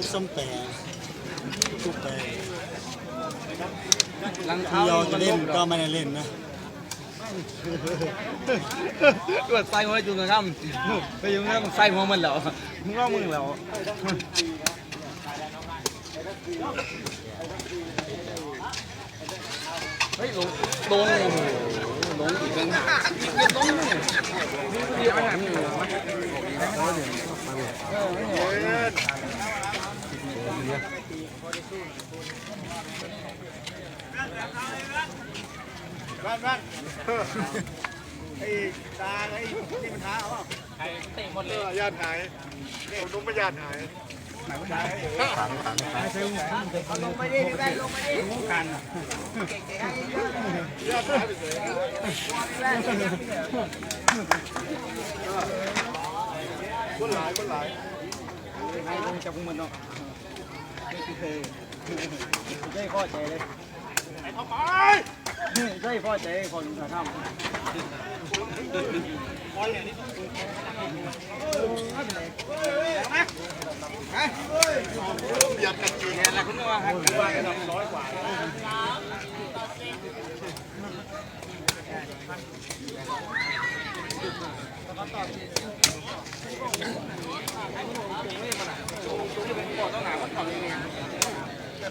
ลูกส้มแปรลูกแปรลังเท้าเราจะเล่นก็ไม่ได้เล่นนะตรวจใส่หัวจุ่มกระทำไปยุ่งเรื่องใส่หัวมันแล้วมึงว่ามึงแล้วเฮ้ยลงลงโอ้โหลงอีกเป็นหาอีกเป็นลงเนี่ยนี่ก็ดีอาหารหนึ่งเห รอบ้านบ้านไอ้ตาไอ้นี่มันท้าเขาใครเตะหมดเลยญาติหายเนี่ยนุ่มไม่ญาติหายลงไปดิได้ลงไปดิกันญาติหายไปเลยคนหลายคนหลายใครลงจากพวกมันเนาะ ได้ข้อใจเลยไอ้ทำไมได้ข้อใจคนกระทำอยากกันจริงเนี่ยแหละคุณว่าครับว่ากันร้อยกว่า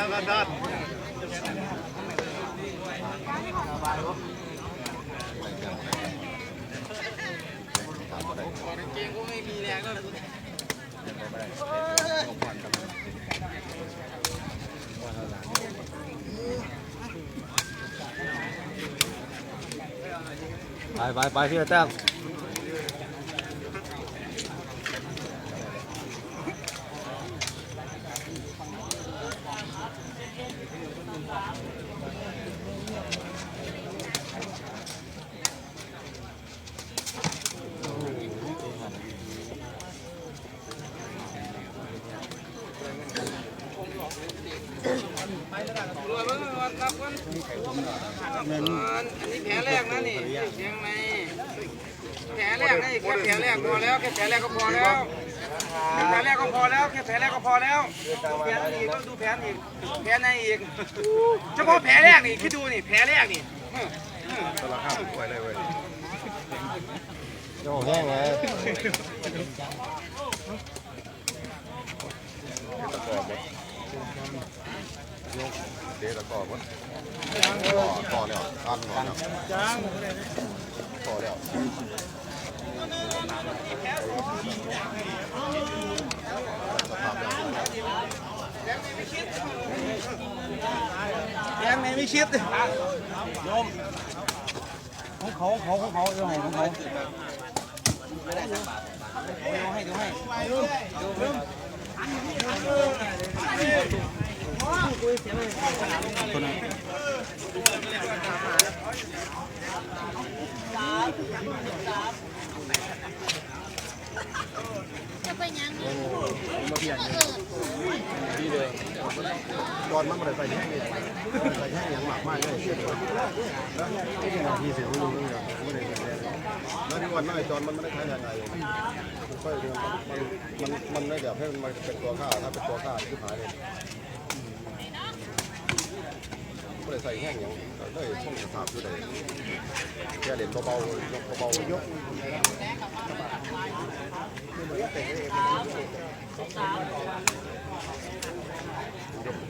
ไม่มีแรงแล้วไปไปไปพี่แต้ม รวยมั้งรับกัน เงิน อันนี้แผลแรกนะนี่เชียงในแผลแรกนี่แค่แผลแรกพอแล้วแค่แผลแรกก็พอแล้วแผลแรกก็พอแล้วแค่แผลแรกก็พอแล้วแผลอีกก็ดูแผลอีกแผลในอีกเฉพาะแผลแรกนี่คิดดูนี่แผลแรกนี่ตลาดห้ามป่วยเลยเว้ยโอ้แห้งไงตะกอบหม ยกเดตะกอบหมดต่อต่อแล้วอันต่อแล้วต่อแล้วแผลในไม่คิดโยมของเขาของเขาของเขาเอาให้ของเขาเอาให้เดูให้ จะไปยังเออตอนมันไม่ได้ใส่แห้งนี่ใส่แห้งอย่างมากมากเลยเสียเลยแล้วที่เสียรู้เรื่องไม่ได้ใส่แห้งแล้วที่วันนั้นไอ้จอนมันไม่ได้ใช้ยังไงค่อยมันมันมันไม่แบบให้มันเป็นตัวข้าถ้าเป็นตัวข้าที่หายเลย ไม่ได้ใส่แห้งอย่างได้ช่องสาบอยู่เลยแค่เล่นเบาๆยกเบาๆยกยก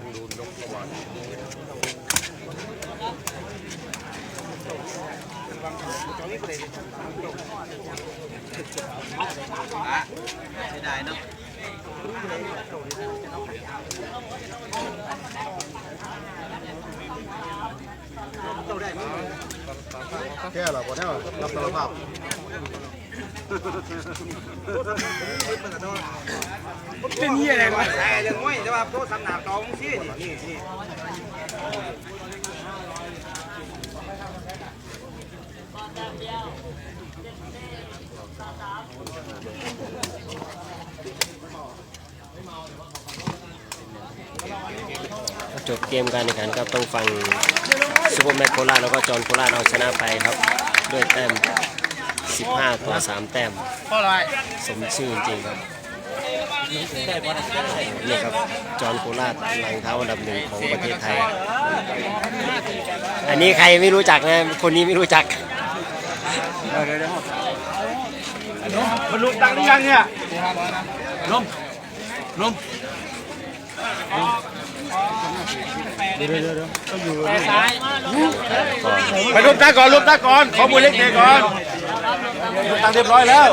ดูยกประมาณไม่ได้เนาะ แค่หรอพอแล้วรับสารภาพเป็นเหี้ยอะไรวะใช่เรื่องมวยแต่ว่าโตสำนักต้องซี่นี่นี่ จบเกมการแข่งขันครับต้องฟังซูเปอร์แมตโคราชแล้วก็จอห์นโคราชเอาชนะไปครับ ด้วยแต้ม 15 ต่อ 3 แต้มพราะอะไรสมชื่อจริงครับ นี่ครับ จอห์นโคราชหลังเท้าอันดับหนึ่งของประเทศไทย อันนี้ใครไม่รู้จักนะ คนนี้ไม่รู้จักมันลุกตังหรือยังเนี่ยลมลม ไปรูปตาก่อนรูปตาก่อนขอมือเล็กเตะก่อนรูปตาเรียบร้อยแล้ว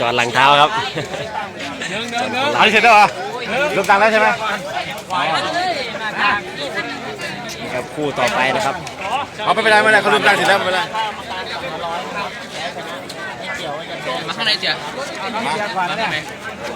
จอดหลังเท้าครับอันนี้เสร็จแล้วเหรอรูปตาแล้วใช่ไหมนี่ครับคู่ต่อไปนะครับเอาไม่เป็นไรไม่เป็นไรเขารูปตาเสร็จแล้วไม่เป็นไรมาข้างในเจ้